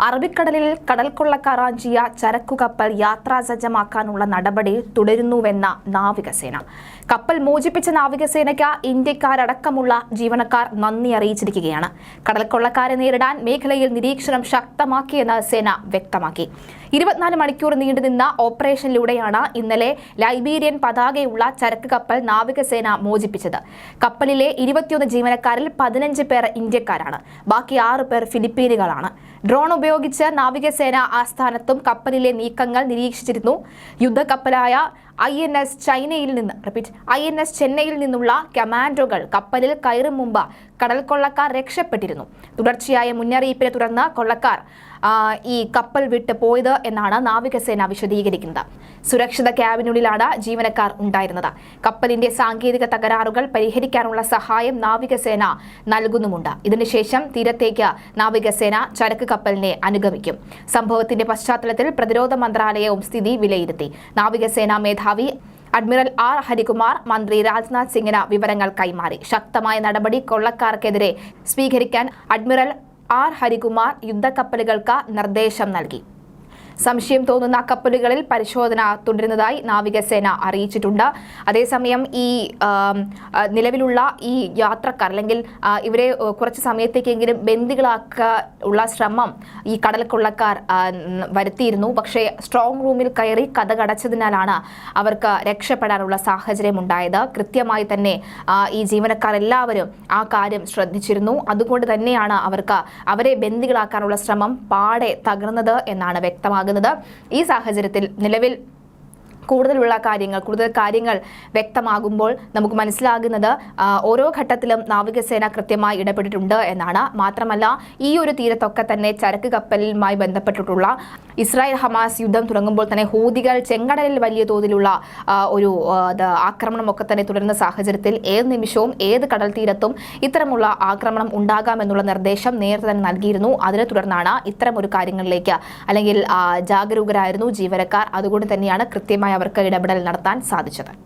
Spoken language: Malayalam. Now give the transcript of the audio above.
അറബിക്കടലിൽ കടൽ കൊള്ളക്കാറാഞ്ചിയ ചരക്കു കപ്പൽ യാത്രാസജ്ജമാക്കാനുള്ള നടപടി തുടരുന്നുവെന്ന നാവികസേന. കപ്പൽ മോചിപ്പിച്ച നാവികസേനയ്ക്ക് ഇന്ത്യക്കാരടക്കമുള്ള ജീവനക്കാർ നന്ദി അറിയിച്ചിരിക്കുകയാണ്. കടൽ കൊള്ളക്കാരെ നേരിടാൻ മേഖലയിൽ നിരീക്ഷണം ശക്തമാക്കിയെന്ന് സേന വ്യക്തമാക്കി. ഇരുപത്തിനാല് മണിക്കൂർ നീണ്ടുനിന്ന ഓപ്പറേഷനിലൂടെയാണ് ഇന്നലെ ലൈബീരിയൻ പതാകയുള്ള ചരക്ക് കപ്പൽ നാവികസേന മോചിപ്പിച്ചത്. കപ്പലിലെ ഇരുപത്തിയൊന്ന് ജീവനക്കാരിൽ പതിനഞ്ച് പേർ ഇന്ത്യക്കാരാണ്. ബാക്കി ആറ് പേർ ഫിലിപ്പീനുകളാണ്. ഡ്രോൺ ഉപയോഗിച്ച് നാവികസേന ആസ്ഥാനത്തും കപ്പലിലെ നീക്കങ്ങൾ നിരീക്ഷിച്ചിരുന്നു. യുദ്ധക്കപ്പലായ ഐ എൻ എസ് ചൈനയിൽ നിന്ന് റിപ്പീറ്റ് ഐ എൻ എസ് ചെന്നൈയിൽ നിന്നുള്ള കമാൻഡോകൾ കപ്പലിൽ കയറും മുമ്പ് കടൽ കൊള്ളക്കാർ രക്ഷപ്പെട്ടിരുന്നു. തുടർച്ചയായ മുന്നറിയിപ്പിനെ തുടർന്ന് കൊള്ളക്കാർ ഈ കപ്പൽ വിട്ട് പോയത് എന്നാണ് നാവികസേന വിശദീകരിക്കുന്നത്. സുരക്ഷിത ക്യാബിനുള്ളിലാണ് ജീവനക്കാർ ഉണ്ടായിരുന്നത്. കപ്പലിന്റെ സാങ്കേതിക തകരാറുകൾ പരിഹരിക്കാനുള്ള സഹായം നാവികസേന നൽകുന്നുമുണ്ട്. ഇതിനുശേഷം തീരത്തേക്ക് നാവികസേന ചരക്ക് കപ്പലിനെ അനുഗമിക്കും. സംഭവത്തിന്റെ പശ്ചാത്തലത്തിൽ പ്രതിരോധ മന്ത്രാലയവും സ്ഥിതി വിലയിരുത്തി. നാവികസേന മേധാവി അഡ്മിറൽ ആർ. ഹരികുമാർ മന്ത്രി രാജ്നാഥ് സിംഗിന് വിവരങ്ങൾ കൈമാറി. ശക്തമായ നടപടി കൊള്ളക്കാർക്കെതിരെ സ്വീകരിക്കാൻ അഡ്മിറൽ ആർ ഹരികുമാർ യുദ്ധക്കപ്പലുകൾക്ക് നിർദ്ദേശം നൽകി. സംശയം തോന്നുന്ന കപ്പലുകളിൽ പരിശോധന തുടരുന്നതായി നാവികസേന അറിയിച്ചിട്ടുണ്ട്. അതേസമയം ഈ നിലവിലുള്ള ഈ യാത്രക്കാർ അല്ലെങ്കിൽ ഇവരെ കുറച്ച് സമയത്തേക്കെങ്കിലും ബന്ദികളാക്കുക ഉള്ള ശ്രമം ഈ കടൽ കൊള്ളക്കാർ വരുത്തിയിരുന്നു. പക്ഷേ സ്ട്രോങ് റൂമിൽ കയറി കഥകടച്ചതിനാലാണ് അവർക്ക് രക്ഷപ്പെടാനുള്ള സാഹചര്യം ഉണ്ടായത് കൃത്യമായി തന്നെ ഈ ജീവനക്കാർ എല്ലാവരും ആ കാര്യം ശ്രദ്ധിച്ചിരുന്നു. അതുകൊണ്ട് തന്നെയാണ് അവർക്ക് അവരെ ബന്ദികളാക്കാനുള്ള ശ്രമം പാടെ തകർന്നത് എന്നാണ് വ്യക്തമാകുന്നത്. ഈ സാഹചര്യത്തിൽ നിലവിൽ കൂടുതലുള്ള കാര്യങ്ങൾ കൂടുതൽ കാര്യങ്ങൾ വ്യക്തമാകുമ്പോൾ നമുക്ക് മനസ്സിലാകുന്നത് ഓരോ ഘട്ടത്തിലും നാവികസേന കൃത്യമായി ഇടപെട്ടിട്ടുണ്ട് എന്നാണ്. മാത്രമല്ല ഈ ഒരു തീരത്തൊക്കെ തന്നെ ചരക്ക് കപ്പലുമായി ബന്ധപ്പെട്ടിട്ടുള്ള ഇസ്രായേൽ ഹമാസ് യുദ്ധം തുടങ്ങുമ്പോൾ തന്നെ ഹൂതികൾ ചെങ്കടലിൽ വലിയ തോതിലുള്ള ഒരു ആക്രമണമൊക്കെ തന്നെ തുടരുന്ന സാഹചര്യത്തിൽ ഏത് നിമിഷവും ഏത് കടൽ തീരത്തും ഇത്തരമുള്ള ആക്രമണം ഉണ്ടാകാമെന്നുള്ള നിർദ്ദേശം നേരത്തെ തന്നെ നൽകിയിരുന്നു. അതിനെ തുടർന്നാണ് ഇത്തരം ഒരു കാര്യങ്ങളിലേക്ക് അല്ലെങ്കിൽ ജാഗരൂകരായിരുന്നു ജീവനക്കാർ. അതുകൊണ്ട് തന്നെയാണ് കൃത്യമായി അവർക്ക് ഇടപെടൽ നടത്താൻ സാധിച്ചത്